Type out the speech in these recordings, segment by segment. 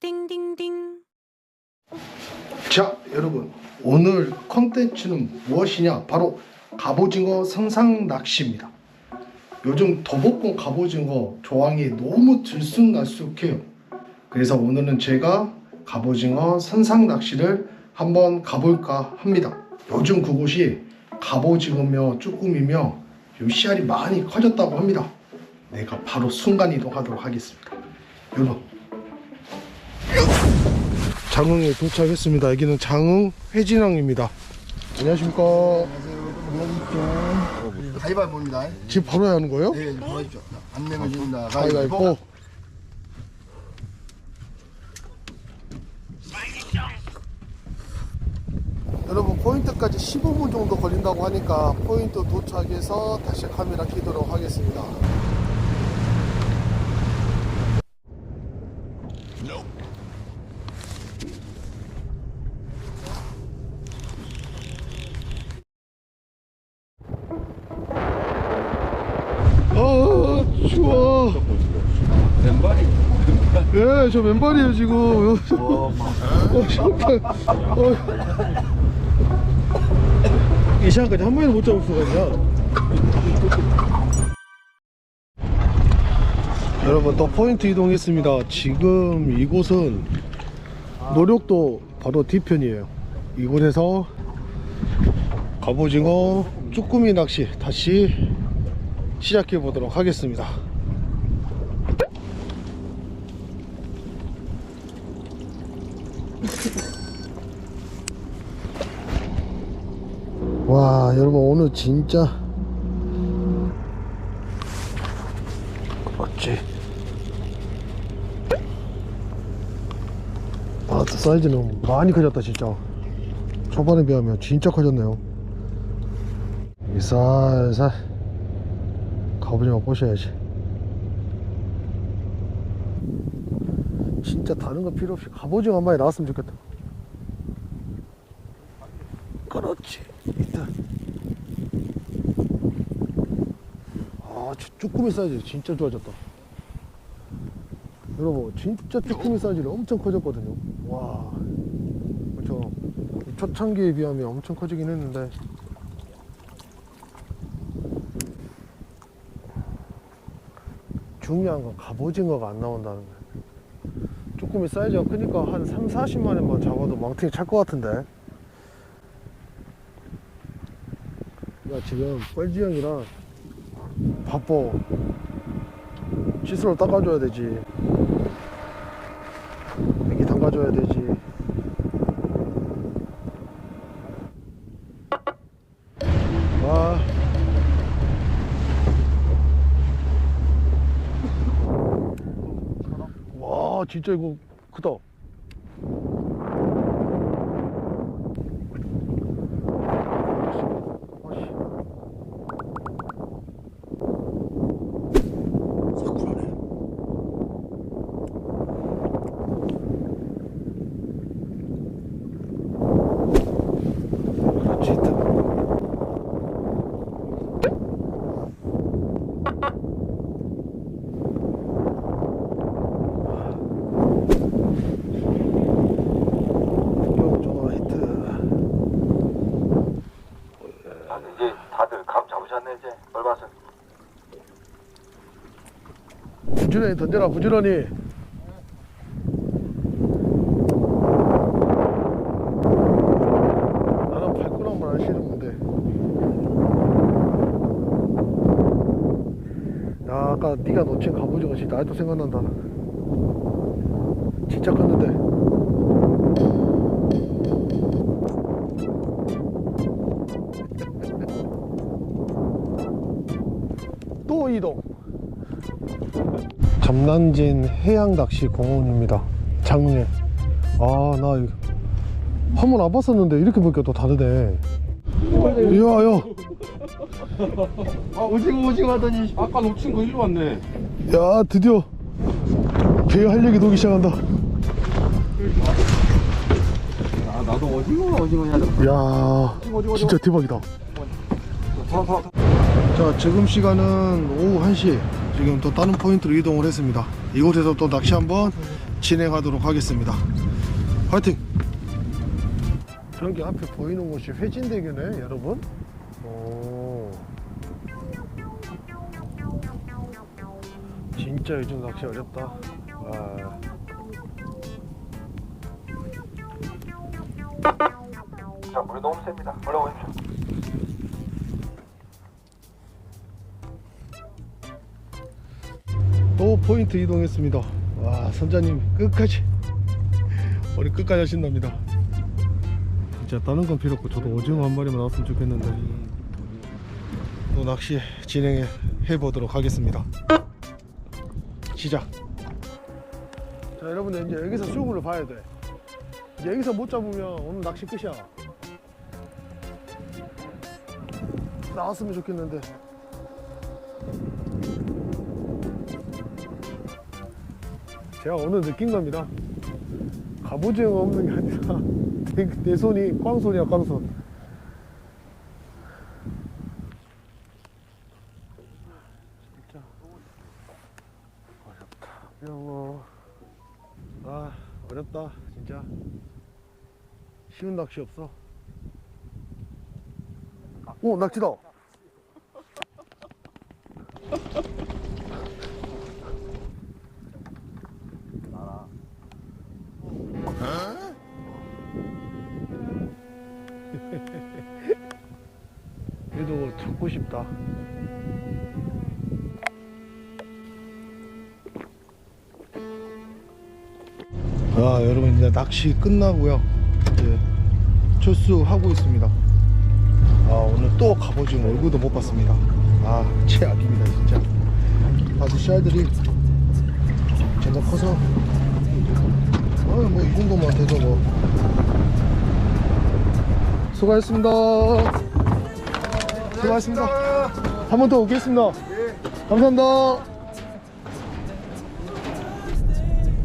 띵띵띵. 자 여러분 오늘 컨텐츠는 무엇이냐? 바로 갑오징어 성상 낚시입니다. 요즘 더복공 갑오징어 조항이 너무 들쑥날쑥해요. 그래서 오늘은 제가 갑오징어 선상 낚시를 한번 가볼까 합니다. 요즘 그곳이 갑오징어며 쭈꾸미며 요 씨알이 많이 커졌다고 합니다. 내가 바로 순간 이동하도록 하겠습니다. 여러분 장흥에 도착했습니다. 여기는 장흥 회진항입니다. 안녕하십니까. 가위바위보입니다. 집 바로 해야 하는 거예요? 네, 보여주죠. 안 내면 준다. 가위바위보. 여러분 포인트까지 15분 정도 걸린다고 하니까 포인트 도착해서 다시 카메라 켜도록 하겠습니다. 아 추워. 맨발이 예, 저 맨발이에요 지금. 어, 시원해. 어. 이 시간까지 한 번에도 못 잡을 수가 있냐? 여러분 또 포인트 이동했습니다. 지금 이곳은 노력도 바로 뒤편이에요. 이곳에서 갑오징어 쭈꾸미 낚시 다시 시작해 보도록 하겠습니다. 와 여러분 오늘 진짜. 어찌. 아 사이즈는 많이 커졌다 진짜. 초반에 비하면 진짜 커졌네요. 이 살살 가보지마 보셔야지. 진짜 다른 거 필요 없이 갑오징어 한 마리 나왔으면 좋겠다. 그렇지 일단 아 쭈- 쭈꾸미 사이즈 진짜 좋아졌다. 여러분 진짜 쭈꾸미 사이즈가 엄청 커졌거든요. 와. 그렇죠 초창기에 비하면 엄청 커지긴 했는데. 중요한 건 갑오징어가 안 나온다는 거예요. 쭈꾸미 사이즈가 크니까 한 3, 40만원만 잡아도 망탱이 찰 것 같은데 야 지금 뻘지 형이랑 바빠. 칫솔로 닦아줘야 되지. 애기 담가줘야 되지. 와 와, 진짜 이거 크다 아씨 사쿠라네. 그렇지 좋아 히트 아, 이제 다들 감 잡으셨네 이제 얼마서 부지런히 던져라 부지런히. 나는 발가락만 안 싫으면 돼 야, 아까 네가 놓친 갑오징어 진짜 아직도 생각난다. 진짜 컸는데. 또 이동 잠난진 해양낚시 공원입니다. 장흥에. 아, 나 이거 한번 안 봤었는데 이렇게 보니까 또 다르네. 이야, 야. 아 오징어 오징어 하더니 아까 놓친 거 일로 왔네 야, 드디어 배 활력이 녹기 시작한다. 아 나도 오징어 오징어 해야 돼 야, 진짜 대박이다. 자, 지금 시간은 오후 1시. 지금 또 다른 포인트로 이동을 했습니다. 이곳에서 또 낚시 한번 진행하도록 하겠습니다. 화이팅! 저기 앞에 보이는 곳이 회진대교네, 여러분. 오. 진짜 요즘 낚시 어렵다. 아. 자 물이 너무 셉니다 올라오십시오 또 포인트 이동했습니다. 와, 선장님 끝까지 머리 끝까지 하신답니다. 진짜 다른 건 필요 없고 저도 오징어 한 마리만 나왔으면 좋겠는데 또 낚시 진행해 보도록 하겠습니다. 시작. 자, 여러분들 이제 여기서 수구를 봐야 돼. 이제 여기서 못 잡으면 오늘 낚시 끝이야. 나왔으면 좋겠는데. 제가 오늘 느낀 겁니다. 갑오징어 없는 게 아니라 내, 내 손이 꽝손이야 꽝손. 진짜 어렵다. 영어. 아 어렵다 진짜. 쉬운 낚시 없어. 오 낚시다. 잡고 싶다. 아 여러분 이제 낚시 끝나고요. 이제 철수하고 있습니다. 아 오늘 또 갑오징어 얼굴도 못 봤습니다. 아 최악입니다 진짜. 아주 씨알들이 제가 커서 아뭐 이 정도만 돼도 뭐 수고하셨습니다. 수고하셨습니다. 한 번 더 오겠습니다. 감사합니다.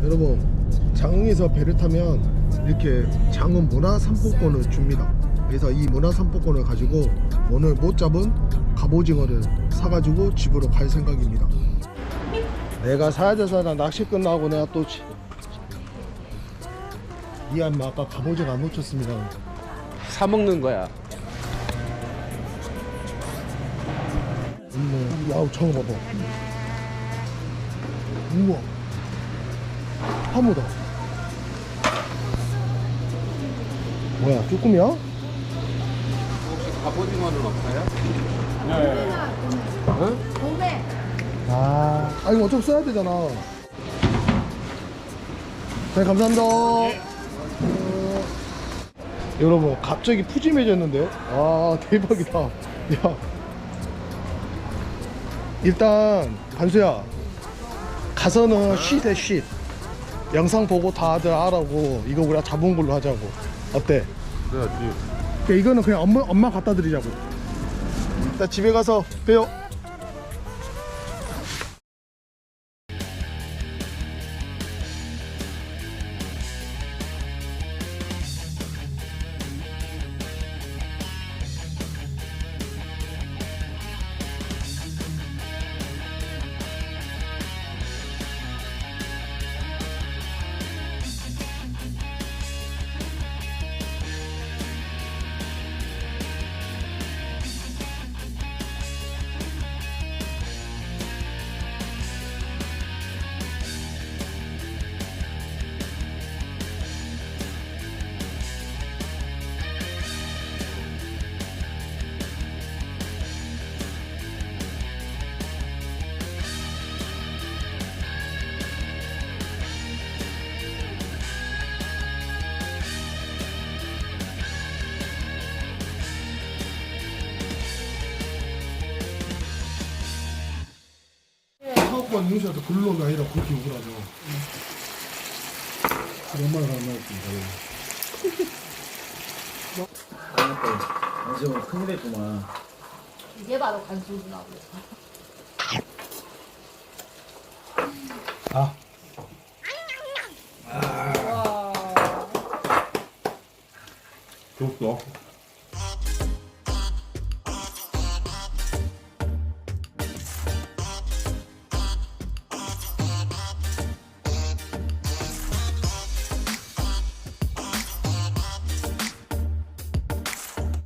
여러분, 장흥에서 배를 타면 이렇게 장흥 문화 상품권을 줍니다. 그래서 이 문화 상품권을 가지고 오늘 못 잡은 갑오징어를 사가지고 집으로 갈 생각입니다. 내가 사야 되잖아. 낚시 끝나고 내가 또 지- 미안, 마 아까 갑오징어 안 놓쳤습니다. 사 먹는 거야. 음, 야우 저거 봐봐. 우와. 하모다. 뭐야 쭈꾸미야? 혹시 갑오징어는 없어요? 아, 아 이거 어차피 써야 되잖아. 네 감사합니다. 어, 여러분 갑자기 푸짐해졌는데요? 아 대박이다. 야 일단 간수야 가서는 쉿해 쉿 영상 보고 다들 알아고 이거 우리가 잡은 걸로 하자고 어때? 그래야지. 그러니까 이거는 그냥 엄마, 엄마 갖다 드리자고 자 집에 가서 봬요 사업관 용시한테 근로가 아니라 그렇게 욕을 하죠 얼마나 안 나왔습니다 안승은 큰일 했구만. 이게 바로 간수구나. 아 줬어.